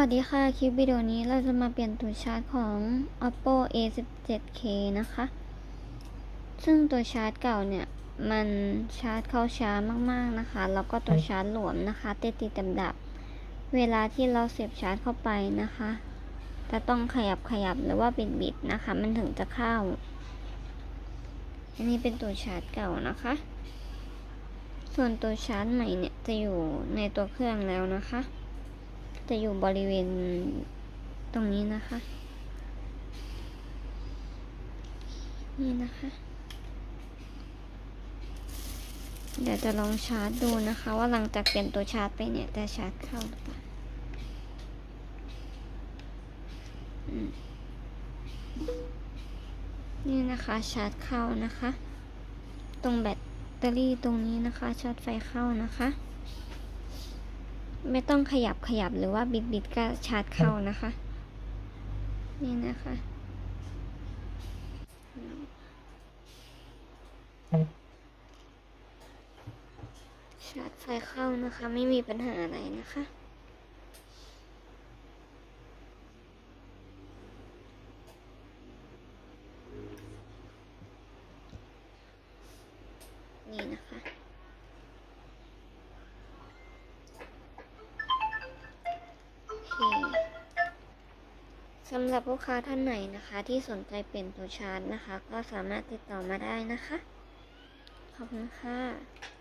วัสดีค่ะ คลิปวิดีโอนี้เราจะมาเปลี่ยนตัวชาร์จของ oppo a 1 7 k นะคะ ซึ่งตัวชาร์จเก่าเนี่ย มันชาร์จเข้าช้ามากๆนะคะ แล้วก็ตัวชาร์จหลวมนะคะติดติดดับดับ เวลาที่เราเสียบชาร์จเข้าไปนะคะจะต้องขยับขยับหรือว่าบิดบิดนะคะ มันถึงจะเข้า อันนี้เป็นตัวชาร์จเก่านะคะ ส่วนตัวชาร์จใหม่เนี่ยจะอยู่ในตัวเครื่องแล้วนะคะ จะอยู่บริเวณตรงนี้นะคะ นี่นะคะ เดี๋ยวจะลองชาร์จดูนะคะ ว่าหลังจากเปลี่ยนตัวชาร์จไปเนี่ยจะชาร์จเข้าหรือเปล่าอนี่นะคะชาร์จเข้านะคะ ตรงแบตเตอรี่ตรงนี้นะคะ ชาร์จไฟเข้านะคะ ไม่ต้องขยับขยับหรือว่าบิดบิดก็ชาร์จเข้านะคะ นี่นะคะ ชาร์จไฟเข้านะคะ ไม่มีปัญหาอะไรนะคะนี่นะคะ สำหรับลูกค้าท่านไหนนะคะ ที่สนใจเปลี่ยนตัวชาร์จนะคะ ก็สามารถติดต่อมาได้นะคะ ขอบคุณค่ะ